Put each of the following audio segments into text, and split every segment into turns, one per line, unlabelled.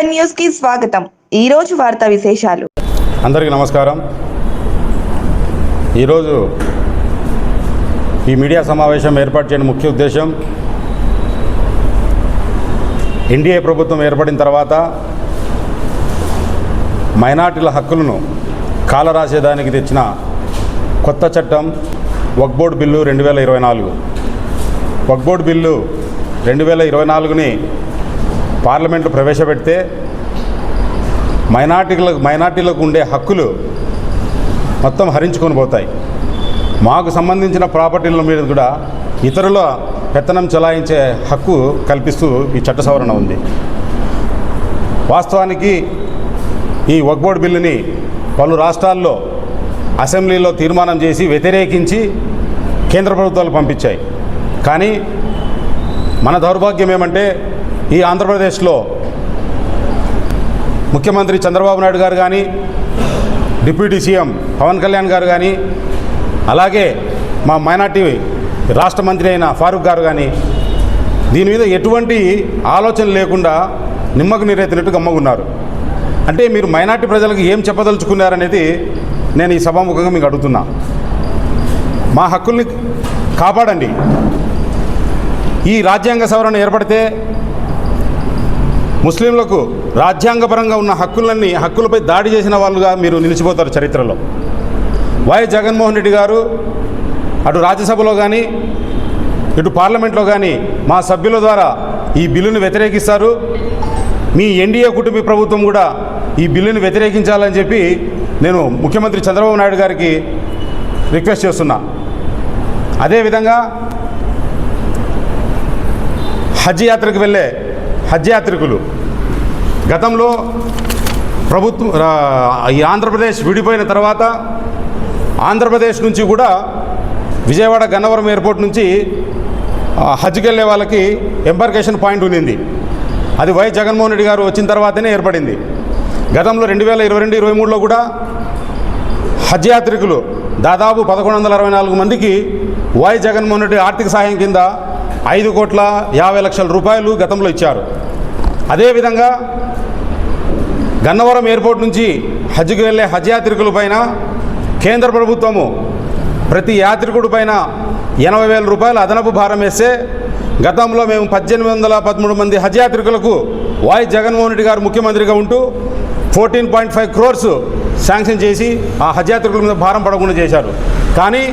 Seven న్యూస్కి స్వాగతం. ఈ రోజు వార్తా విశేషాలు.
అందరికీ నమస్కారం. ఈరోజు ఈ మీడియా సమావేశం ఏర్పాటు చేయని ముఖ్య ఉద్దేశం ఎన్డీఏ ప్రభుత్వం ఏర్పడిన తర్వాత మైనార్టీల హక్కులను కాలరాసేదానికి తెచ్చిన కొత్త చట్టం వక్బోర్డ్ బిల్లు రెండు వేల ఇరవై నాలుగు. వక్బోర్డ్ బిల్లు రెండు వేల ఇరవై నాలుగుని పార్లమెంట్లో ప్రవేశపెడితే మైనార్టీలకు మైనార్టీలకు ఉండే హక్కులు మొత్తం హరించుకొని పోతాయి. మాకు సంబంధించిన ప్రాపర్టీల మీద కూడా ఇతరుల పెత్తనం చెలాయించే హక్కు కల్పిస్తూ ఈ చట్ట సవరణ ఉంది. వాస్తవానికి ఈ వక్బోర్డ్ బిల్లుని పలు రాష్ట్రాల్లో అసెంబ్లీలో తీర్మానం చేసి వ్యతిరేకించి కేంద్ర ప్రభుత్వాలు పంపించాయి. కానీ మన దౌర్భాగ్యం ఏమంటే ఈ ఆంధ్రప్రదేశ్లో ముఖ్యమంత్రి చంద్రబాబు నాయుడు గారు కానీ డిప్యూటీ సీఎం పవన్ కళ్యాణ్ గారు కానీ అలాగే మా మైనార్టీ రాష్ట్ర మంత్రి అయిన ఫారూక్ గారు కానీ దీని మీద ఎటువంటి ఆలోచన లేకుండా నిమ్మకు నీరెత్తినట్టు గమ్మగున్నారు. అంటే మీరు మైనార్టీ ప్రజలకు ఏం చెప్పదలుచుకున్నారనేది నేను ఈ సభాముఖంగా మీకు అడుగుతున్నా. మా హక్కుల్ని కాపాడండి. ఈ రాజ్యాంగ సవరణ ఏర్పడితే ముస్లింలకు రాజ్యాంగపరంగా ఉన్న హక్కులన్నీ హక్కులపై దాడి చేసిన వాళ్ళుగా మీరు నిలిచిపోతారు చరిత్రలో. వై జగన్మోహన్ రెడ్డి గారు అటు రాజ్యసభలో కానీ ఇటు పార్లమెంట్లో కానీ మా సభ్యుల ద్వారా ఈ బిల్లును వ్యతిరేకిస్తారు. మీ ఎన్డీఏ కుటుంబ ప్రభుత్వం కూడా ఈ బిల్లును వ్యతిరేకించాలని చెప్పి నేను ముఖ్యమంత్రి చంద్రబాబు నాయుడు గారికి రిక్వెస్ట్ చేస్తున్నా. అదేవిధంగా హజ్ యాత్రకు వెళ్ళే హజ్ యాత్రికులు గతంలో ప్రభుత్వం ఈ ఆంధ్రప్రదేశ్ విడిపోయిన తర్వాత ఆంధ్రప్రదేశ్ నుంచి కూడా విజయవాడ గన్నవరం ఎయిర్పోర్ట్ నుంచి హజ్కి వెళ్ళే వాళ్ళకి ఎంబార్కేషన్ పాయింట్ ఉండింది అది వై జగన్మోహన్ రెడ్డి గారు వచ్చిన తర్వాతనే ఏర్పడింది. గతంలో రెండు వేల ఇరవై రెండు ఇరవై మూడులో కూడా హజ్ యాత్రికులు దాదాపు పదకొండు వందల అరవై నాలుగు మందికి వై జగన్మోహన్ రెడ్డి ఆర్థిక సహాయం కింద ఐదు కోట్ల యాభై లక్షల రూపాయలు గతంలో ఇచ్చారు. అదేవిధంగా గన్నవరం ఎయిర్పోర్ట్ నుంచి హజ్కి వెళ్ళే హజ్ యాత్రికులపైన కేంద్ర ప్రభుత్వము ప్రతి యాత్రికుడి పైన ఎనభై వేల రూపాయలు అదనపు భారం వేస్తే గతంలో మేము పద్దెనిమిది వందల పదమూడు మంది హజ్ యాత్రికులకు వై జగన్మోహన్ రెడ్డి గారు ముఖ్యమంత్రిగా ఉంటూ fourteen point five crores sanction చేసి ఆ హజ్ యాత్రికుల మీద భారం పడకుండా చేశారు. కానీ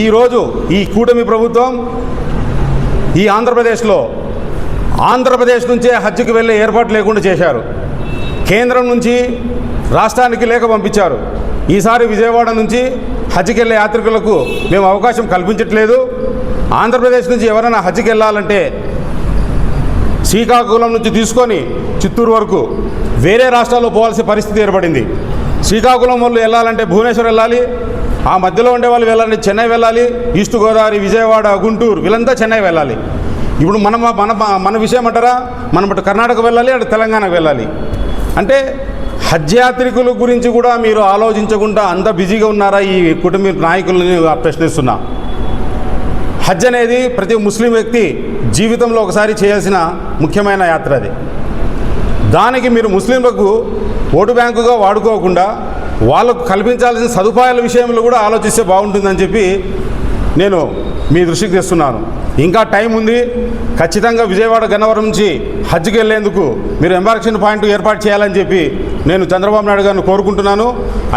ఈరోజు ఈ కూటమి ప్రభుత్వం ఈ ఆంధ్రప్రదేశ్లో ఆంధ్రప్రదేశ్ నుంచే హజ్కి వెళ్ళే ఏర్పాటు లేకుండా చేశారు. కేంద్రం నుంచి రాష్ట్రానికి లేఖ పంపించారు. ఈసారి విజయవాడ నుంచి హజ్కి వెళ్ళే యాత్రికులకు మేము అవకాశం కల్పించట్లేదు. ఆంధ్రప్రదేశ్ నుంచి ఎవరైనా హజ్కి వెళ్ళాలంటే శ్రీకాకుళం నుంచి తీసుకొని చిత్తూరు వరకు వేరే రాష్ట్రాల్లో పోవాల్సిన పరిస్థితి ఏర్పడింది. శ్రీకాకుళం వాళ్ళు వెళ్ళాలంటే భువనేశ్వర్ వెళ్ళాలి. ఆ మధ్యలో ఉండే వాళ్ళు వెళ్ళాలంటే చెన్నై వెళ్ళాలి. ఈస్ట్ గోదావరి విజయవాడ గుంటూరు వీళ్ళంతా చెన్నై వెళ్ళాలి. ఇప్పుడు మన మన మన విషయం అంటారా? మనం అటు కర్ణాటక వెళ్ళాలి అటు తెలంగాణకు వెళ్ళాలి. అంటే హజ్ యాత్రికుల గురించి కూడా మీరు ఆలోచించకుండా అంత బిజీగా ఉన్నారా ఈ కుటుంబ నాయకులని ప్రశ్నిస్తున్నా. హజ్ అనేది ప్రతి ముస్లిం వ్యక్తి జీవితంలో ఒకసారి చేయాల్సిన ముఖ్యమైన యాత్ర అది. దానికి మీరు ముస్లింలకు ఓటు బ్యాంకుగా వాడుకోకుండా వాళ్ళకు కల్పించాల్సిన సదుపాయాల విషయంలో కూడా ఆలోచిస్తే బాగుంటుందని చెప్పి నేను మీ దృష్టికి తెస్తున్నాను. ఇంకా టైం ఉంది. ఖచ్చితంగా విజయవాడ గన్నవరం నుంచి హజ్కి వెళ్ళేందుకు మీరు ఎంబార్కేషన్ పాయింట్ ఏర్పాటు చేయాలని చెప్పి నేను చంద్రబాబు నాయుడు గారిని కోరుకుంటున్నాను.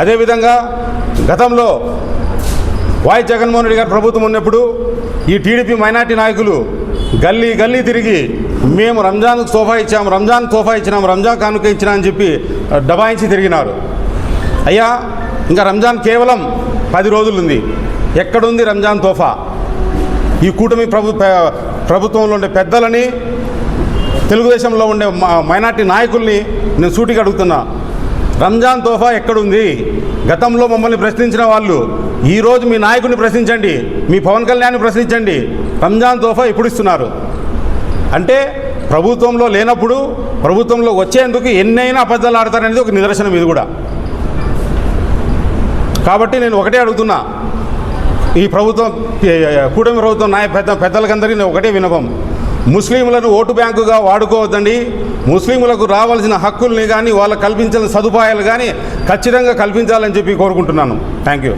అదేవిధంగా గతంలో వై జగన్మోహన్ రెడ్డి గారి ప్రభుత్వం ఉన్నప్పుడు ఈ టీడీపీ మైనార్టీ నాయకులు గల్లీ గల్లీ తిరిగి మేము రంజాన్కు సోఫా ఇచ్చాము రంజాన్ సోఫా ఇచ్చినాము రంజాన్ కానుక ఇచ్చినా అని చెప్పి డబాయించి తిరిగినారు. అయ్యా ఇంకా రంజాన్ కేవలం పది రోజులుంది. ఎక్కడుంది రంజాన్ తోఫా? ఈ కూటమి ప్రభు ప్రభుత్వంలో ఉండే పెద్దలని తెలుగుదేశంలో ఉండే మైనార్టీ నాయకుల్ని నేను సూటిగా అడుగుతున్నా. రంజాన్ తోఫా ఎక్కడుంది? గతంలో మమ్మల్ని ప్రశ్నించిన వాళ్ళు ఈరోజు మీ నాయకుడిని ప్రశ్నించండి మీ పవన్ కళ్యాణ్ని ప్రశ్నించండి రంజాన్ తోఫా ఎప్పుడు ఇస్తున్నారు అంటే ప్రభుత్వంలో లేనప్పుడు ప్రభుత్వంలో వచ్చేందుకు ఎన్నైనా అబద్ధాలు ఆడతారనేది ఒక నిదర్శనం ఇది కూడా. కాబట్టి నేను ఒకటే అడుగుతున్నా ఈ ప్రభుత్వం కూటమి ప్రభుత్వం నాయ పెద్ద పెద్దలకందరికీ ఒకటే వినపం ముస్లింలను ఓటు బ్యాంకుగా వాడుకోవద్దండి. ముస్లింలకు రావాల్సిన హక్కుల్ని కానీ వాళ్ళకు కల్పించిన సదుపాయాలు కానీ ఖచ్చితంగా కల్పించాలని చెప్పి కోరుకుంటున్నాను. Thank you.